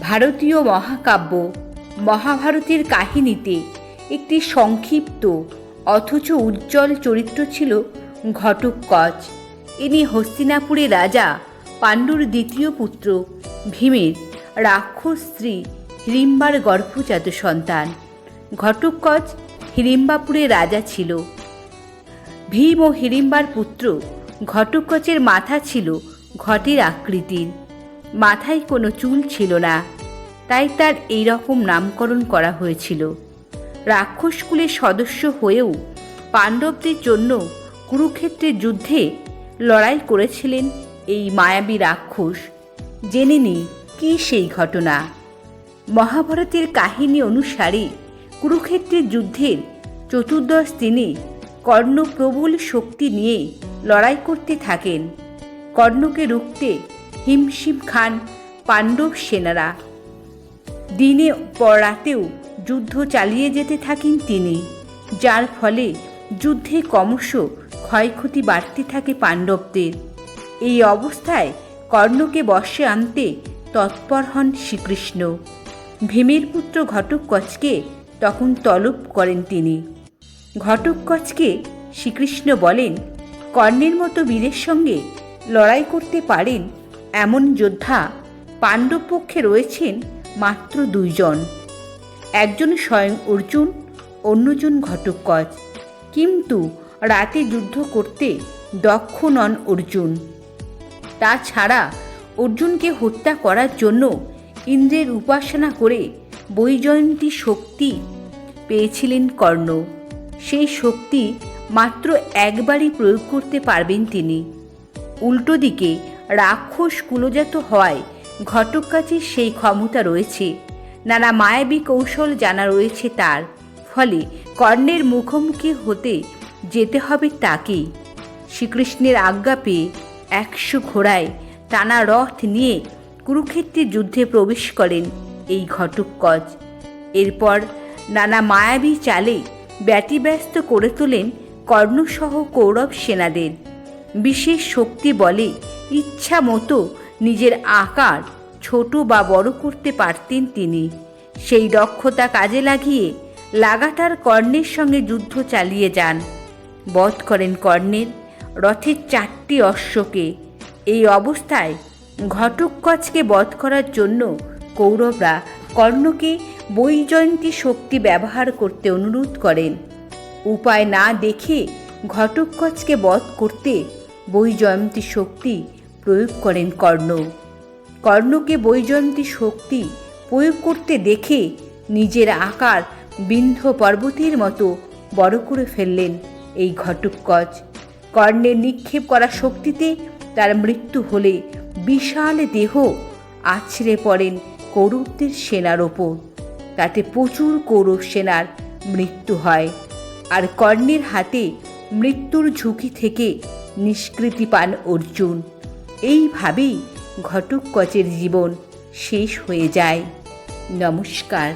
ভারতীয় মহাকাব্য মহাভারতের কাহিনীতে একটি সংক্ষিপ্ত অথচ উজ্জ্বল চরিত্র ছিল ঘটোৎকচ ইনি হস্তিনাপুরের রাজা পাণ্ডুর দ্বিতীয় পুত্র ভীমের রাক্ষস স্ত্রী হিড়িম্বার গর্ভজাত সন্তান। ঘটোৎকচ হিড়িম্বাপুরের রাজা ছিল। ভীম ও হিড়িম্বার পুত্র ঘটোৎকচের মাথা ছিল ঘটের আকৃতির। মাথায় কোনো চুল ছিল না। তাই তার এই রকম নামকরণ করা হয়েছিল। রাক্ষসকুলের সদস্য হয়েও পাণ্ডবদের জন্য কুরুক্ষেত্রের যুদ্ধে লড়াই করেছিলেন এই মায়াবী রাক্ষস। জেনে নিই, কী সেই ঘটনা? মহাভারতের কাহিনী অনুসারে কুরুক্ষেত্রের যুদ্ধের চতুর্দশ দিনে কর্ণ প্রবল শক্তি নিয়ে লড়াই করতে থাকেন। কর্ণকে রুখতে হিমশিম খান পাণ্ডব সেনারা। দিনে পর রাতেও যুদ্ধ চালিয়ে যেতে থাকেন তিনি, যার ফলে যুদ্ধে ক্রমশ ক্ষয়ক্ষতি বাড়তে থাকে পাণ্ডবদের। এই অবস্থায় কর্ণকে বশে আনতে তৎপর হন শ্রীকৃষ্ণ। ভীমের পুত্র ঘটোৎকচকে তখন তলব করেন তিনি। ঘটোৎকচকে শ্রীকৃষ্ণ বলেন, কর্ণের মতো বীরের সঙ্গে লড়াই করতে পারেন এমন যোদ্ধা পাণ্ডব পক্ষে রয়েছেন মাত্র দুইজন। একজন স্বয়ং অর্জুন, অন্যজন ঘটোৎকচ। কিন্তু রাতে যুদ্ধ করতে দক্ষ নন অর্জুন। তাছাড়া অর্জুনকে হত্যা করার জন্য ইন্দ্রের উপাসনা করে বৈজয়ন্তী শক্তি পেয়েছিলেন কর্ণ। সেই শক্তি মাত্র একবারই প্রয়োগ করতে পারবেন তিনি। উল্টো দিকে রাক্ষস কুলজাত হওয়ায় ঘটকাচের সেই ক্ষমতা রয়েছে। নানা মায়াবী কৌশল জানা রয়েছে তার। ফলে কর্ণের মুখোমুখি হতে যেতে হবে তাকেই। শ্রীকৃষ্ণের আজ্ঞা পেয়ে একশো ঘোড়ায় টানা রথ নিয়ে কুরুক্ষেত্রের যুদ্ধে প্রবেশ করেন এই ঘটোৎকচ এরপর নানা মায়াবী চালে ব্যতিব্যস্ত করে তোলেন কর্ণসহ কৌরব সেনাদের। বিশেষ শক্তি বলে ইচ্ছা মতো নিজের আকার ছোট বা বড় করতে পারতেন তিনি। সেই দক্ষতা কাজে লাগিয়ে লাগাতার কর্ণের সঙ্গে যুদ্ধ চালিয়ে যান। বধ করেন কর্ণের রথের চারটি অশ্বকে। এই অবস্থায় ঘটোৎকচকে বধ করার জন্য কৌরবরা কর্ণকে বৈজয়ন্তী শক্তি ব্যবহার করতে অনুরোধ করেন। উপায় না দেখে ঘটোৎকচকে বধ করতে বৈজয়ন্তী শক্তি প্রয়োগ করেন কর্ণ। কর্ণকে বৈজয়ন্তী শক্তি প্রয়োগ করতে দেখে নিজের আকার বিন্ধ্য পর্বতের মতো বড় করে ফেললেন এই ঘটোৎকচ কর্ণের নিক্ষেপ করা শক্তিতে তার মৃত্যু হলে বিশাল দেহ আছড়ে পড়েন কৌরবদের সেনার ওপর। তাতে প্রচুর কৌরব সেনার মৃত্যু হয় আর কর্ণের হাতে মৃত্যুর ঝুঁকি থেকে নিষ্কৃতি পান অর্জুন। এইভাবেই ঘটক কচের জীবন শেষ হয়ে যায়। নমস্কার।